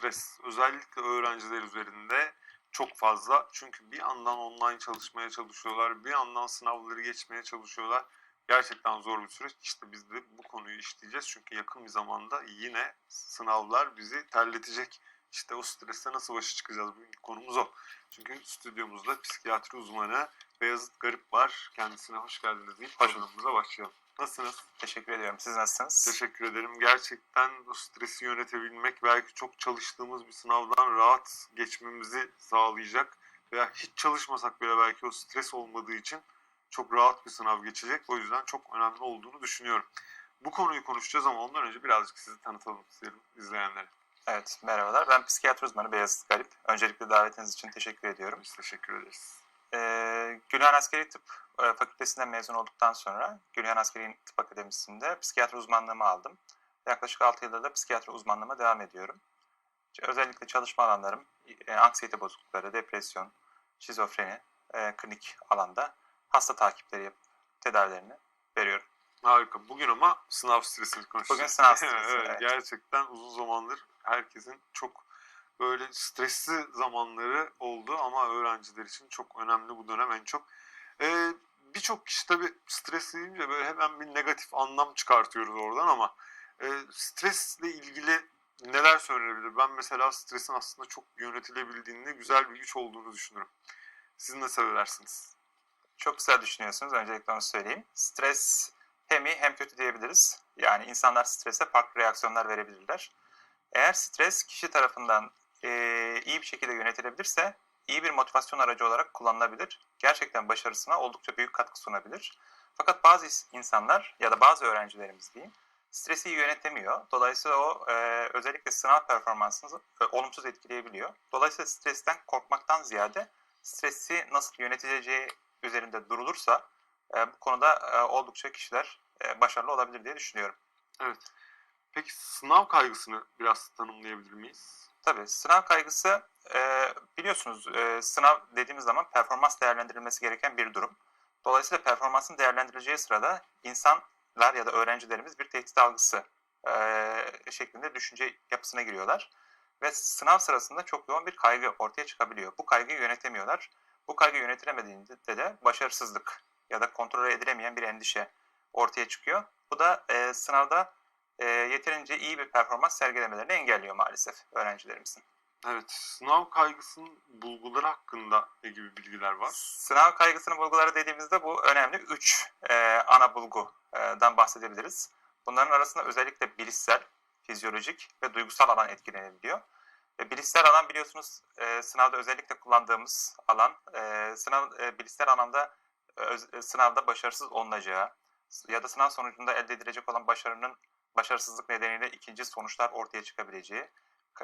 stres özellikle öğrenciler üzerinde çok fazla. Çünkü bir yandan online çalışmaya çalışıyorlar, bir yandan sınavları geçmeye çalışıyorlar. Gerçekten zor bir süreç. İşte biz de bu konuyu işleyeceğiz. Çünkü yakın bir zamanda yine sınavlar bizi terletecek. İşte o streste nasıl başa çıkacağız? Bugünkü konumuz o. Çünkü stüdyomuzda psikiyatri uzmanı Beyazıt Garip var. Kendisine hoş geldiniz deyip programımıza başlayalım. Nasılsınız? Teşekkür ediyorum. Siz nasılsınız? Teşekkür ederim. Gerçekten bu stresi yönetebilmek belki çok çalıştığımız bir sınavdan rahat geçmemizi sağlayacak. Veya hiç çalışmasak bile belki o stres olmadığı için çok rahat bir sınav geçecek. O yüzden çok önemli olduğunu düşünüyorum. Bu konuyu konuşacağız ama ondan önce birazcık sizi tanıtalım isterim izleyenlere. Evet, merhabalar. Ben psikiyatri uzmanı Beyazıt Garip. Öncelikle davetiniz için teşekkür ediyorum. Biz teşekkür ederiz. Ee, Gülhan Askeri Tıp Fakültesinden mezun olduktan sonra Gülhan Askeri Tıp Akademisi'nde psikiyatri uzmanlığımı aldım. Yaklaşık 6 yılda da psikiyatri uzmanlığıma devam ediyorum. Özellikle çalışma alanlarım e, anksiyete bozuklukları, depresyon, şizofreni, e, klinik alanda hasta takipleri yapıp tedavilerini veriyorum. Harika. Bugün ama sınav stresini konuşacağız. Bugün sınav stresi, evet, evet. Gerçekten uzun zamandır herkesin çok böyle stresli zamanları oldu ama öğrenciler için çok önemli bu dönem en çok. Ee, Birçok kişi tabii stres deyince böyle hemen bir negatif anlam çıkartıyoruz oradan ama e, stresle ilgili neler söylenebilir? Ben mesela stresin aslında çok yönetilebildiğinde güzel bir güç olduğunu düşünürüm. Siz ne söylersiniz? Çok güzel düşünüyorsunuz. Öncelikle onu söyleyeyim. Stres hem iyi hem kötü diyebiliriz. Yani insanlar strese farklı reaksiyonlar verebilirler. Eğer stres kişi tarafından eee, iyi bir şekilde yönetilebilirse iyi bir motivasyon aracı olarak kullanılabilir. Gerçekten başarısına oldukça büyük katkı sunabilir. Fakat bazı insanlar ya da bazı öğrencilerimiz diyeyim stresi iyi yönetemiyor. Dolayısıyla o eee, özellikle sınav performansınızı e, olumsuz etkileyebiliyor. Dolayısıyla stresten korkmaktan ziyade stresi nasıl yönetileceği üzerinde durulursa e, bu konuda e, oldukça kişiler e, başarılı olabilir diye düşünüyorum. Evet. Peki sınav kaygısını biraz tanımlayabilir miyiz? Tabii sınav kaygısı e, biliyorsunuz e, sınav dediğimiz zaman performans değerlendirilmesi gereken bir durum. Dolayısıyla performansın değerlendirileceği sırada insanlar ya da öğrencilerimiz bir tehdit algısı e, şeklinde düşünce yapısına giriyorlar. Ve sınav sırasında çok yoğun bir kaygı ortaya çıkabiliyor. Bu kaygıyı yönetemiyorlar. Bu kaygı yönetilemediğinde de başarısızlık ya da kontrol edilemeyen bir endişe ortaya çıkıyor. Bu da e, sınavda e, yeterince iyi bir performans sergilemelerini engelliyor maalesef öğrencilerimizin. Evet. Sınav kaygısının bulguları hakkında ne gibi bilgiler var? Sınav kaygısının bulguları dediğimizde bu önemli 3 ana bulgudan bahsedebiliriz. Bunların arasında özellikle bilişsel, fizyolojik ve duygusal alan etkilenebiliyor. E, bilişsel alan biliyorsunuz e, sınavda özellikle kullandığımız alan. E, sınav e, bilişsel alanda e, e, sınavda başarısız olunacağı ya da sınav sonucunda elde edilecek olan başarının başarısızlık nedeniyle ikinci sonuçlar ortaya çıkabileceği ka-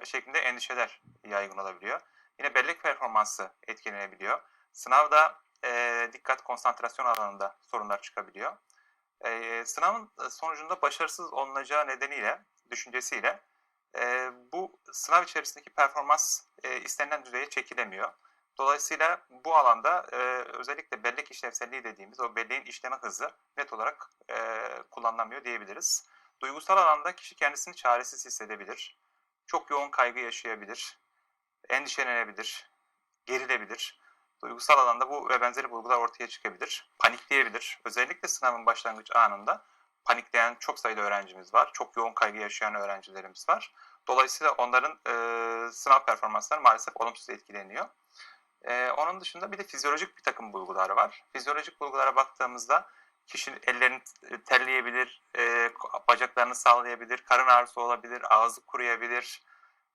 şeklinde endişeler yaygın olabiliyor. Yine bellek performansı etkilenebiliyor. Sınavda e, dikkat konsantrasyon alanında sorunlar çıkabiliyor. E, sınavın sonucunda başarısız olunacağı nedeniyle, düşüncesiyle e, bu sınav içerisindeki performans e, istenilen düzeye çekilemiyor. Dolayısıyla bu alanda e, özellikle bellek işlevselliği dediğimiz o belleğin işleme hızı net olarak e, kullanılamıyor diyebiliriz. Duygusal alanda kişi kendisini çaresiz hissedebilir. Çok yoğun kaygı yaşayabilir. Endişelenebilir. Gerilebilir. Duygusal alanda bu ve benzeri bulgular ortaya çıkabilir. Panikleyebilir. Özellikle sınavın başlangıç anında panikleyen çok sayıda öğrencimiz var. Çok yoğun kaygı yaşayan öğrencilerimiz var. Dolayısıyla onların e, sınav performansları maalesef olumsuz etkileniyor. E, onun dışında bir de fizyolojik bir takım bulgular var. Fizyolojik bulgulara baktığımızda kişi ellerini terleyebilir, e, bacaklarını sallayabilir, karın ağrısı olabilir, ağzı kuruyabilir,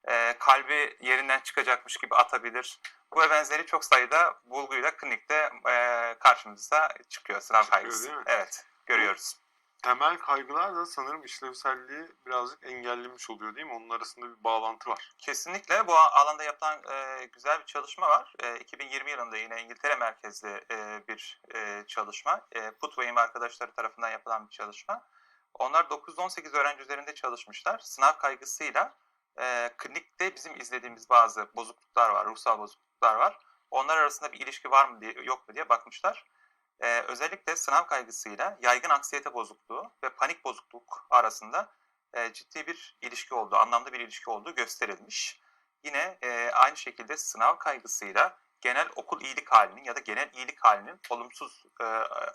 e, kalbi yerinden çıkacakmış gibi atabilir. Bu ve benzeri çok sayıda bulguyla klinikte e, karşımıza çıkıyor sınav kaygısı. Evet, görüyoruz. Temel kaygılar da sanırım işlevselliği birazcık engellemiş oluyor değil mi? Onun arasında bir bağlantı var. Kesinlikle bu alanda yapılan e, güzel bir çalışma var. E, 2020 yılında yine İngiltere merkezli e, bir e, çalışma. E, Putway'in ve arkadaşları tarafından yapılan bir çalışma. Onlar 918 öğrenci üzerinde çalışmışlar. Sınav kaygısıyla e, klinikte bizim izlediğimiz bazı bozukluklar var, ruhsal bozukluklar var. Onlar arasında bir ilişki var mı diye, yok mu diye bakmışlar. E, özellikle sınav kaygısıyla yaygın anksiyete bozukluğu ve panik bozukluk arasında e, ciddi bir ilişki olduğu, anlamlı bir ilişki olduğu gösterilmiş. yine e, aynı şekilde sınav kaygısıyla genel okul iyilik halinin ya da genel iyilik halinin olumsuz e,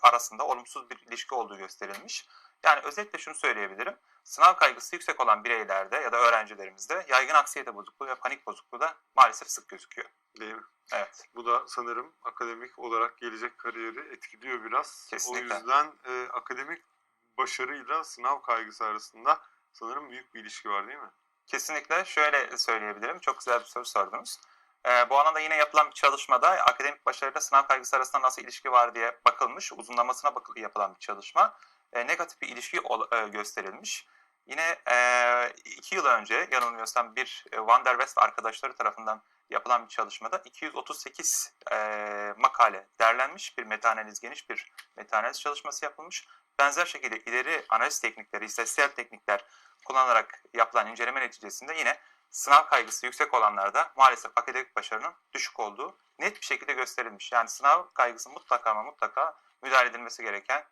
arasında olumsuz bir ilişki olduğu gösterilmiş. Yani özetle şunu söyleyebilirim. Sınav kaygısı yüksek olan bireylerde ya da öğrencilerimizde yaygın anksiyete bozukluğu ve panik bozukluğu da maalesef sık gözüküyor. Değil mi? Evet. Bu da sanırım akademik olarak gelecek kariyeri etkiliyor biraz. Kesinlikle. O yüzden e, akademik başarıyla sınav kaygısı arasında sanırım büyük bir ilişki var değil mi? Kesinlikle şöyle söyleyebilirim. Çok güzel bir soru sordunuz. Ee, bu alanda yine yapılan bir çalışmada akademik başarıyla sınav kaygısı arasında nasıl ilişki var diye bakılmış. Uzunlamasına bakıl- yapılan bir çalışma. Ee, negatif bir ilişki ol- e, gösterilmiş. Yine e, iki yıl önce yanılmıyorsam bir e, Van der West arkadaşları tarafından yapılan bir çalışmada 238 e, makale derlenmiş. Bir metaanaliz, geniş bir metaanaliz çalışması yapılmış. Benzer şekilde ileri analiz teknikleri, istatistiksel teknikler kullanarak yapılan inceleme neticesinde yine sınav kaygısı yüksek olanlarda maalesef akademik başarının düşük olduğu net bir şekilde gösterilmiş. Yani sınav kaygısı mutlaka ama mutlaka müdahale edilmesi gereken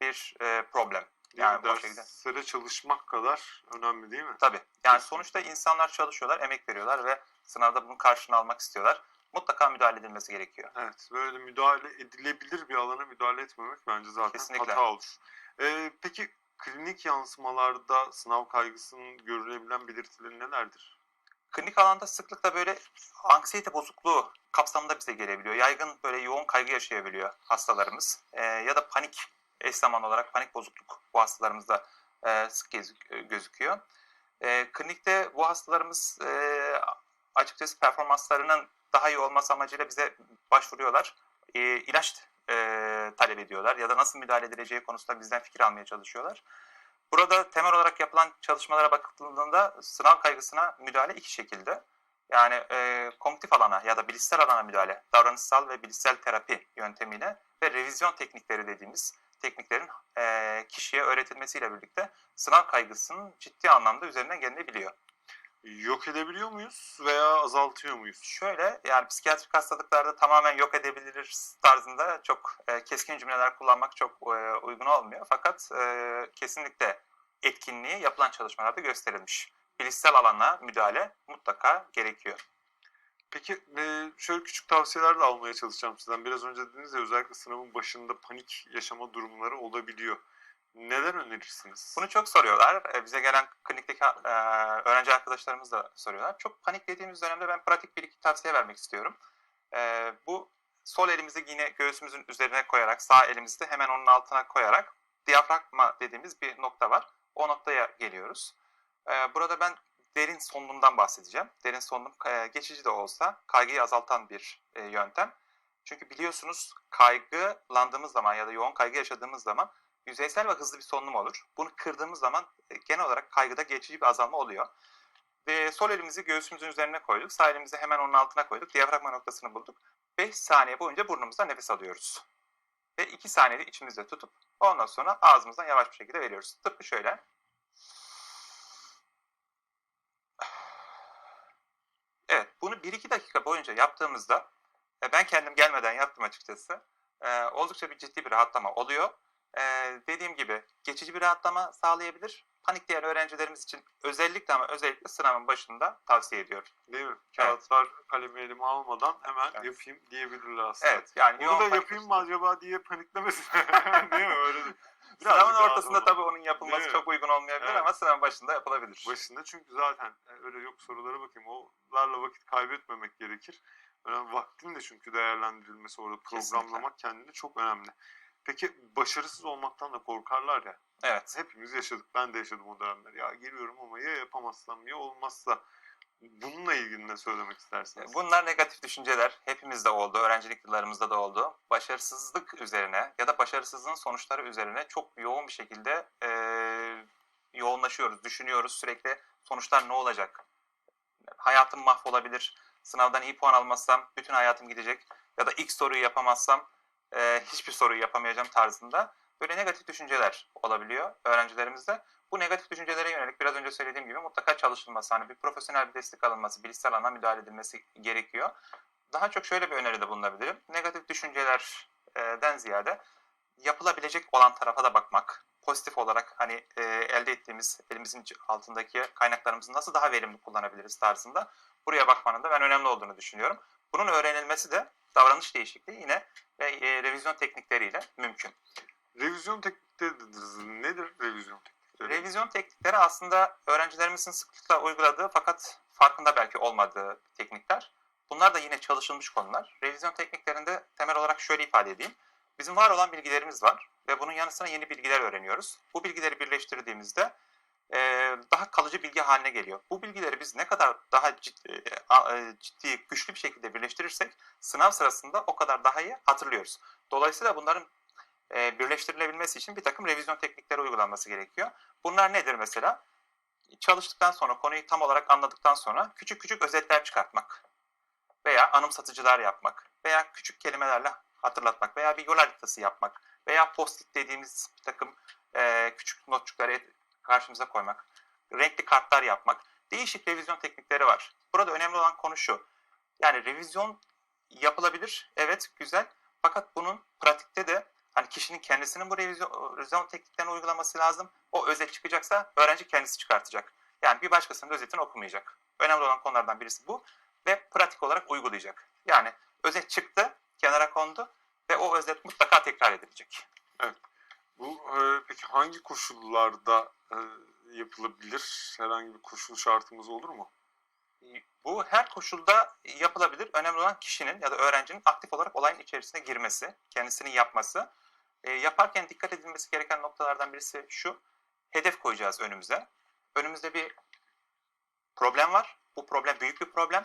bir e, problem. Yani bu şekilde. Derslere çalışmak kadar önemli değil mi? Tabii. Yani sonuçta insanlar çalışıyorlar, emek veriyorlar ve sınavda bunun karşılığını almak istiyorlar. Mutlaka müdahale edilmesi gerekiyor. Evet, böyle müdahale edilebilir bir alana müdahale etmemek bence zaten Kesinlikle. hata olur. Ee, peki klinik yansımalarda sınav kaygısının görülebilen belirtileri nelerdir? Klinik alanda sıklıkla böyle anksiyete bozukluğu kapsamında bize gelebiliyor. Yaygın böyle yoğun kaygı yaşayabiliyor hastalarımız. Ee, ya da panik eş zamanlı olarak panik bozukluk bu hastalarımızda e, sık e, gözüküyor. E, klinikte bu hastalarımız e, açıkçası performanslarının daha iyi olması amacıyla bize başvuruyorlar. E, ilaç e, talep ediyorlar ya da nasıl müdahale edileceği konusunda bizden fikir almaya çalışıyorlar. Burada temel olarak yapılan çalışmalara bakıldığında sınav kaygısına müdahale iki şekilde. Yani e, kognitif alana ya da bilişsel alana müdahale, davranışsal ve bilişsel terapi yöntemiyle ve revizyon teknikleri dediğimiz tekniklerin e, kişiye öğretilmesiyle birlikte sınav kaygısının ciddi anlamda üzerine gelinebiliyor. Yok edebiliyor muyuz veya azaltıyor muyuz? Şöyle yani psikiyatrik hastalıklarda tamamen yok edebiliriz tarzında çok e, keskin cümleler kullanmak çok e, uygun olmuyor. Fakat e, kesinlikle etkinliği yapılan çalışmalarda gösterilmiş. Bilişsel alana müdahale mutlaka gerekiyor. Peki e, şöyle küçük tavsiyeler de almaya çalışacağım sizden. Biraz önce dediniz ya özellikle sınavın başında panik yaşama durumları olabiliyor. Neler önerirsiniz? Bunu çok soruyorlar. E, bize gelen klinikteki e, öğrenci arkadaşlarımız da soruyorlar. Çok paniklediğimiz dönemde ben pratik bir iki tavsiye vermek istiyorum. E, bu sol elimizi yine göğsümüzün üzerine koyarak, sağ elimizi de hemen onun altına koyarak diyafragma dediğimiz bir nokta var. O noktaya geliyoruz. Burada ben derin solunumdan bahsedeceğim. Derin solunum geçici de olsa kaygıyı azaltan bir yöntem. Çünkü biliyorsunuz kaygılandığımız zaman ya da yoğun kaygı yaşadığımız zaman yüzeysel ve hızlı bir solunum olur. Bunu kırdığımız zaman e, genel olarak kaygıda geçici bir azalma oluyor. Ve sol elimizi göğsümüzün üzerine koyduk. Sağ elimizi hemen onun altına koyduk. Diyafragma noktasını bulduk. 5 saniye boyunca burnumuzdan nefes alıyoruz. Ve 2 saniyede içimizde tutup ondan sonra ağzımızdan yavaş bir şekilde veriyoruz. Tıpkı şöyle. Evet, bunu 1-2 dakika boyunca yaptığımızda e, ben kendim gelmeden yaptım açıkçası. e, Oldukça bir ciddi bir rahatlama oluyor. Ee, dediğim gibi geçici bir rahatlama sağlayabilir. Panikleyen öğrencilerimiz için özellikle ama özellikle sınavın başında tavsiye ediyorum. Değil mi? Kağıtlar kalemi elime almadan hemen Evet. yapayım diyebilirler aslında. Evet yani Bunu da yapayım mı acaba diye paniklemesin. Değil mi? Öyle Sınavın ortasında tabii onun yapılması çok uygun olmayabilir Evet. ama sınavın başında yapılabilir. Başında çünkü zaten e, öyle yok sorulara bakayım. Onlarla vakit kaybetmemek gerekir. Önemli vaktin de çünkü değerlendirilmesi orada Kesinlikle. programlamak kendini çok önemli. Peki başarısız olmaktan da korkarlar ya. Evet. Hepimiz yaşadık. Ben de yaşadım o dönemler. Ya geliyorum ama ya yapamazsam ya olmazsa. Bununla ilgili ne söylemek istersiniz? Bunlar negatif düşünceler. Hepimizde oldu, öğrencilik yıllarımızda da oldu. Başarısızlık üzerine ya da başarısızlığın sonuçları üzerine çok yoğun bir şekilde eee, yoğunlaşıyoruz, düşünüyoruz sürekli. Sonuçlar ne olacak? Hayatım mahvolabilir. Sınavdan iyi puan almazsam bütün hayatım gidecek. Ya da ilk soruyu yapamazsam eee, hiçbir soruyu yapamayacağım tarzında. Böyle negatif düşünceler olabiliyor öğrencilerimizde. Bu negatif düşüncelere yönelik biraz önce söylediğim gibi mutlaka çalışılması, hani bir profesyonel bir destek alınması, bilişsel alana müdahale edilmesi gerekiyor. Daha çok şöyle bir öneride bulunabilirim. Negatif düşüncelerden ziyade yapılabilecek olan tarafa da bakmak. Pozitif olarak hani e, elde ettiğimiz elimizin altındaki kaynaklarımızı nasıl daha verimli kullanabiliriz tarzında Buraya bakmanın da ben önemli olduğunu düşünüyorum. Bunun öğrenilmesi de davranış değişikliği yine ve e, revizyon teknikleriyle mümkün. Revizyon teknikleri. Nedir revizyon teknikleri? Revizyon teknikleri aslında öğrencilerimizin sıklıkla uyguladığı fakat farkında belki olmadığı teknikler. Bunlar da yine çalışılmış konular. Revizyon tekniklerinde temel olarak şöyle ifade edeyim. Bizim var olan bilgilerimiz var ve bunun yanı sıra yeni bilgiler öğreniyoruz. Bu bilgileri birleştirdiğimizde e, daha kalıcı bilgi haline geliyor. Bu bilgileri biz ne kadar daha ciddi, ciddi, güçlü bir şekilde birleştirirsek sınav sırasında o kadar daha iyi hatırlıyoruz. Dolayısıyla bunların birleştirilebilmesi için bir takım revizyon teknikleri uygulanması gerekiyor. Bunlar nedir mesela? Çalıştıktan sonra, konuyu tam olarak anladıktan sonra küçük küçük özetler çıkartmak veya anımsatıcılar yapmak veya küçük kelimelerle hatırlatmak veya bir yol haritası yapmak veya post-it dediğimiz bir takım e, küçük notçukları karşımıza koymak, renkli kartlar yapmak, değişik revizyon teknikleri var. Burada önemli olan konu şu. Yani revizyon yapılabilir, evet güzel. Fakat bunun pratikte de hani kişinin kendisinin bu revizyon, revizyon tekniklerini uygulaması lazım. O özet çıkacaksa öğrenci kendisi çıkartacak. Yani bir başkasının özetini okumayacak. Önemli olan konulardan birisi bu ve pratik olarak uygulayacak. Yani özet çıktı, kenara kondu ve o özet mutlaka tekrar edilecek. Bu e, peki hangi koşullarda e, yapılabilir? Herhangi bir koşul şartımız olur mu? Bu her koşulda yapılabilir. Önemli olan kişinin ya da öğrencinin aktif olarak olayın içerisine girmesi, kendisini yapması. E, yaparken dikkat edilmesi gereken noktalardan birisi şu. Hedef koyacağız önümüze. Önümüzde bir problem var. Bu problem büyük bir problem.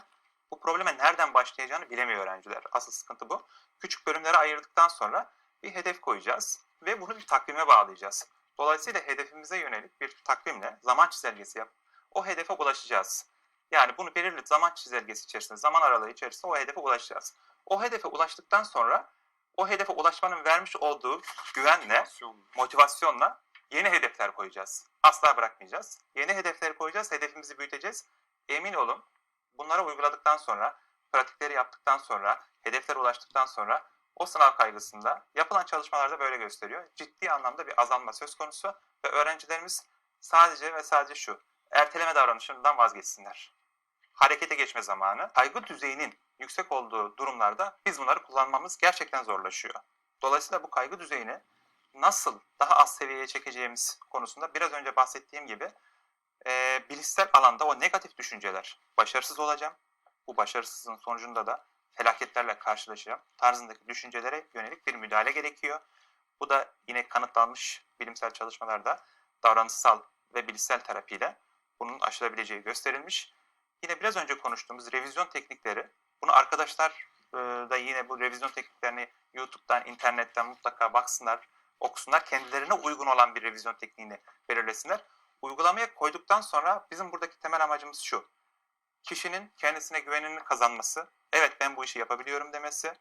Bu probleme nereden başlayacağını bilemiyor öğrenciler. Asıl sıkıntı bu. Küçük bölümlere ayırdıktan sonra bir hedef koyacağız ve bunu bir takvime bağlayacağız. Dolayısıyla hedefimize yönelik bir takvimle zaman çizelgesi yap. O hedefe ulaşacağız. Yani bunu belirli zaman çizelgesi içerisinde, zaman aralığı içerisinde o hedefe ulaşacağız. O hedefe ulaştıktan sonra o hedefe ulaşmanın vermiş olduğu güvenle, Motivasyon. motivasyonla yeni hedefler koyacağız. Asla bırakmayacağız. Yeni hedefleri koyacağız, hedefimizi büyüteceğiz. Emin olun bunları uyguladıktan sonra, pratikleri yaptıktan sonra, hedeflere ulaştıktan sonra o sınav kaygısında yapılan çalışmalarda böyle gösteriyor. Ciddi anlamda bir azalma söz konusu ve öğrencilerimiz sadece ve sadece şu, erteleme davranışından vazgeçsinler. Harekete geçme zamanı, kaygı düzeyinin yüksek olduğu durumlarda biz bunları kullanmamız gerçekten zorlaşıyor. Dolayısıyla bu kaygı düzeyini nasıl daha az seviyeye çekeceğimiz konusunda biraz önce bahsettiğim gibi e, bilişsel alanda o negatif düşünceler, başarısız olacağım, bu başarısızlığın sonucunda da felaketlerle karşılaşacağım tarzındaki düşüncelere yönelik bir müdahale gerekiyor. Bu da yine kanıtlanmış bilimsel çalışmalarda davranışsal ve bilişsel terapiyle bunun aşılabileceği gösterilmiş. Yine biraz önce konuştuğumuz revizyon teknikleri, bunu arkadaşlar e, da yine bu revizyon tekniklerini YouTube'dan, internetten mutlaka baksınlar, okusunlar. Kendilerine uygun olan bir revizyon tekniğini belirlesinler. Uygulamaya koyduktan sonra bizim buradaki temel amacımız şu. Kişinin kendisine güvenini kazanması, evet ben bu işi yapabiliyorum demesi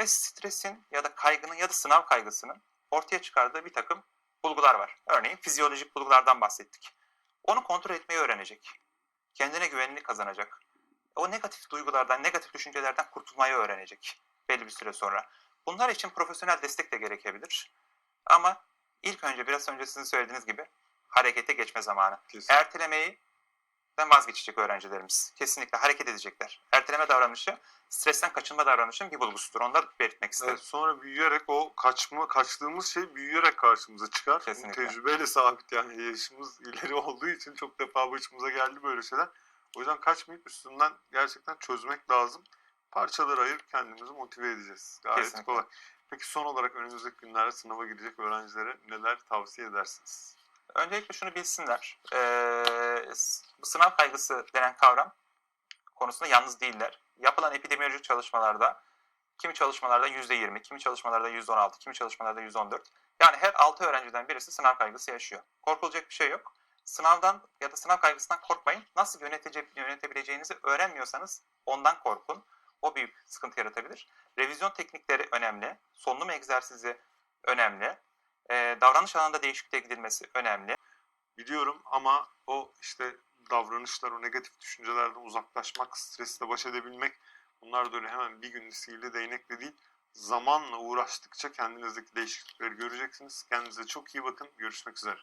ve stresin ya da kaygının ya da sınav kaygısının ortaya çıkardığı bir takım bulgular var. Örneğin fizyolojik bulgulardan bahsettik. Onu kontrol etmeyi öğrenecek. Kendine güvenini kazanacak. O negatif duygulardan, negatif düşüncelerden kurtulmayı öğrenecek belli bir süre sonra. Bunlar için profesyonel destek de gerekebilir. Ama ilk önce biraz önce sizin söylediğiniz gibi harekete geçme zamanı. Kesin. Ertelemeyi den vazgeçecek öğrencilerimiz. Kesinlikle hareket edecekler. Erteleme davranışı stresten kaçınma davranışının bir bulgusudur. Onu da belirtmek isterim. Evet, sonra büyüyerek o kaçma kaçtığımız şey büyüyerek karşımıza çıkar. Bu Kesinlikle. tecrübeyle sabit yani yaşımız ileri olduğu için çok defa başımıza geldi böyle şeyler. O yüzden kaçmayıp üstünden gerçekten çözmek lazım. Parçalara ayırıp kendimizi motive edeceğiz. Gayet Kesinlikle. kolay. Peki son olarak önümüzdeki günlerde sınava girecek öğrencilere neler tavsiye edersiniz? Öncelikle şunu bilsinler. Ee, bu sınav kaygısı denen kavram konusunda yalnız değiller. Yapılan epidemiolojik çalışmalarda kimi çalışmalarda %20, kimi çalışmalarda %16, kimi çalışmalarda %14. Yani her 6 öğrenciden birisi sınav kaygısı yaşıyor. Korkulacak bir şey yok. Sınavdan ya da sınav kaygısından korkmayın. Nasıl yönetece, yönetebileceğinizi öğrenmiyorsanız ondan korkun. O büyük sıkıntı yaratabilir. Revizyon teknikleri önemli. Solunum egzersizi önemli. Ee, davranış alanında değişikliğe gidilmesi önemli. Biliyorum ama o işte davranışlar, o negatif düşüncelerden uzaklaşmak, stresle baş edebilmek bunlar da öyle hemen bir günde sihirli değnekle değil. Zamanla uğraştıkça kendinizdeki değişiklikleri göreceksiniz. Kendinize çok iyi bakın. Görüşmek üzere.